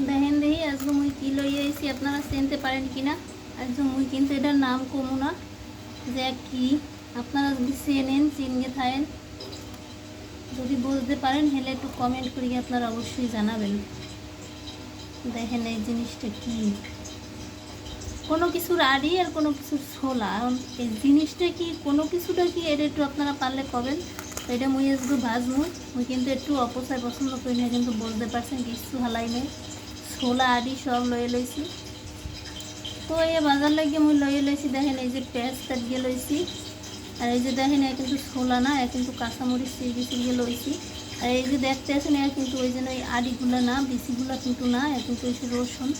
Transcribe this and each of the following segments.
দেখেন দেখি আজকে মুই কি লই আইছি আপনারা চিনতে পারেন কিনা আজকে মুই কিন্তু এটার নাম কমু না যে কি আপনারা যদি চেনেন চিনিয়ে থাকেন যদি বলতে পারেন হেলে একটু কমেন্ট করিয়ে আপনারা অবশ্যই জানাবেন দেখেন এই জিনিসটা কি কোনো কিছুর আড়ি আর কোনো কিছুর ছোলা এই জিনিসটা কি কোনো কিছুটা কি এটা একটু আপনারা পারলে কবেন তো এটা মুই আজকে ভাজমু মুই কিন্তু একটু অপচয় পছন্দ করি না কিন্তু বলতে পারছেন কিছু হালাই নেই ছোলা আদি সব লয়ে লইছি। তো এই বাজার লাগিয়ে মুই লয়ে লইছি, দেখেন এই যে পেঁয়াজ কাটিয়ে লইছি, আর এই যে দেখেন এ কিন্তু ছোলা না, এ কিন্তু কাঁচামরিচ চিরগি চিরগি লইছি। আর এই যে দেখতে আছেন, এ কিন্তু ওই জন্য ওই আড়িগুলো না বিচিগুলো কিন্তু না, এ কিন্তু হচ্ছে রসুন,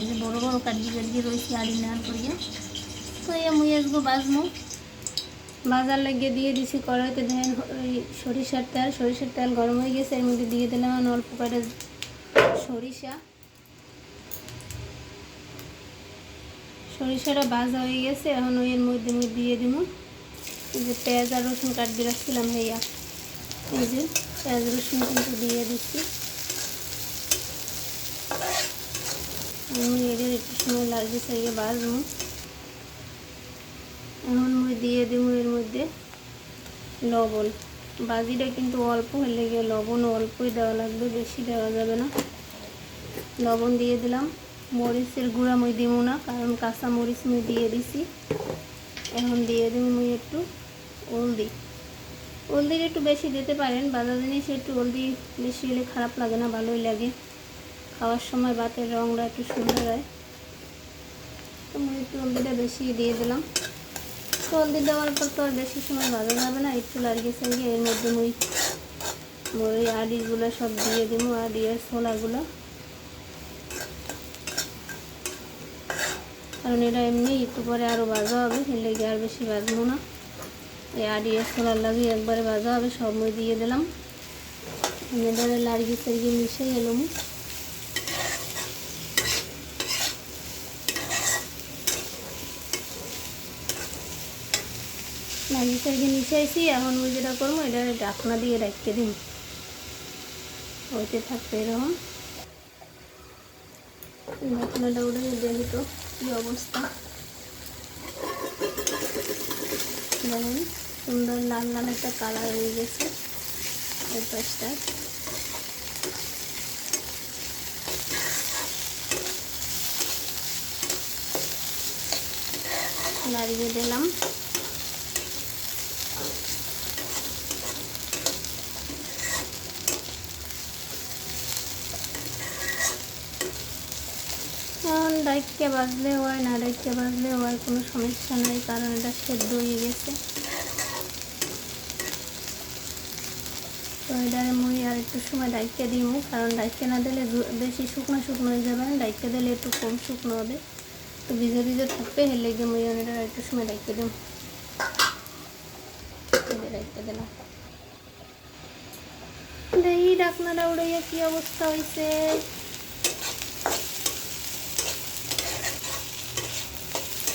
এই যে বড় বড় কাটিয়ে কাটিয়ে রয়েছে আড়ি নান করিয়ে। তো এ মুই আসব বাজমু। বাজার লাগিয়ে দিয়ে দিছি কড়াইতে, দেখেন ওই সরিষার তেল সরিষার তেল গরম হয়ে গেছে, এর মধ্যে দিয়ে দিলাম অল্প করে সরিষা। সরিষাটা ভাজা হয়ে গেছে, এখন ওই এর মধ্যে আমি দিয়ে দিব। এই যে পেঁয়াজ আর রসুন কাটতে রাখছিলাম ভাইয়া। এই যে পেঁয়াজ, রসুন কিন্তু দিয়ে দিচ্ছি। আমি এদের একটু সময় লাগবে সেই বাজবো এখন মই দিয়ে দিব এর মধ্যে লবণ। বাজিটা কিন্তু অল্প হলে গিয়ে লবণ অল্পই দেওয়া লাগবে, বেশি দেওয়া যাবে না। লবণ দিয়ে দিলাম। মরিচের গুঁড়া মই দিব না, কারণ কাঁচা মরিচ মই দিয়ে দিছি। এখন দিয়ে দিব মুই একটু হলদি। হলদি একটু বেশি দিতে পারেন বাজার জিনিস একটু হলদি বেশি হলে খারাপ লাগে না, ভালোই লাগে। খাওয়ার সময় ভাতের রঙটা একটু সুন্দর হয়। তো মই একটু হলদিটা বেশি দিয়ে দিলাম। তো হলদি দেওয়ার পর তো আর বেশি সময় ভাজা যাবে না, একটু লাগিয়ে সঙ্গে এর মধ্যে মই মই আডিগুলো সব দিয়ে দিব আর ছোলাগুলো। কারণ এটা এমনি একটু পরে আরও ভাজা হবে, এর লেগে আর বেশি ভাজবো না। এই আডি আর ছোলার লাগে একবারে ভাজা হবে, সব দিয়ে দিলাম। এবারে লাড়িয়ে সারিয়ে মিশিয়ে এলাম। লাগিয়ে সারিয়ে মিশাইছি, এখন ওই যেটা করব, এটা ডাকনা দিয়ে রাখতে দিন ওইতে থাকবে এরকম। ঢাকনাটা উঠে দেখি তো কী অবস্থা দেখুন সুন্দর লাল লাল একটা কালার হয়ে গেছে। এই পাশটা। নাড়িয়ে দিলাম এখন ডাইককে বাজলে হয়, না ডাইককে বাজলে হয়, কোনো সমস্যা নাই, কারণ এটা সেদ্ধ হয়ে গেছে। তো এটারে মুই আর একটু সময় ডাইকে দিব, কারণ ডাইকে না দিলে বেশি শুকনো শুকনো হয়ে যাবে না দিলে একটু কম শুকনো হবে। তো ভিজে ভিজে থাকবে হেলে লেগে মুই এটা একটু সময় ডাইকে দিব। ডাইকে দিলাম। দেখি ডাকনাটা উড়াইয়া কি অবস্থা হয়েছে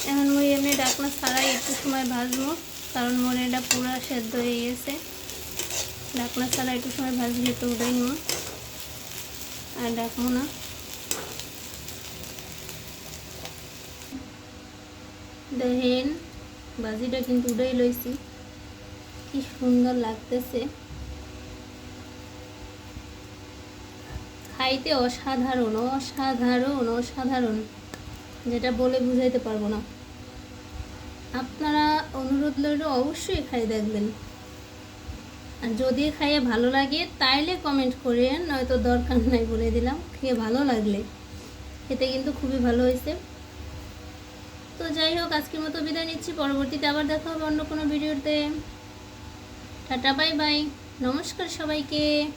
এখন ডাকনা ছাড়াই একটু সময় ভাজবো, কারণ মনে এটা পুরো সেদ্ধ হয়ে গেছে। ডাকনা ছাড়া একটু সময় ভাজলে তো উঠাই নিব আর ডাকবো না। দেখেন, বাজিটা কিন্তু উড়াই লইছি। কি সুন্দর লাগতেছে। খাইতে অসাধারণ অসাধারণ অসাধারণ। যেটা বলে বুঝাইতে পারব না। আপনারা অনুরোধ লইলে অবশ্যই খাই দেখবেন। আর যদি খাইয়ে ভালো লাগে, তাইলে কমেন্ট করেন নয়তো দরকার নাই বলে দিলাম, খেয়ে ভালো লাগলে। খেতে কিন্তু খুবই ভালো হয়েছে। তো যাই হোক, আজকের মতো বিদায় নিচ্ছি। পরবর্তীতে আবার দেখা হবে অন্য কোনো ভিডিওতে। Tata, bye bye. নমস্কার সবাইকে।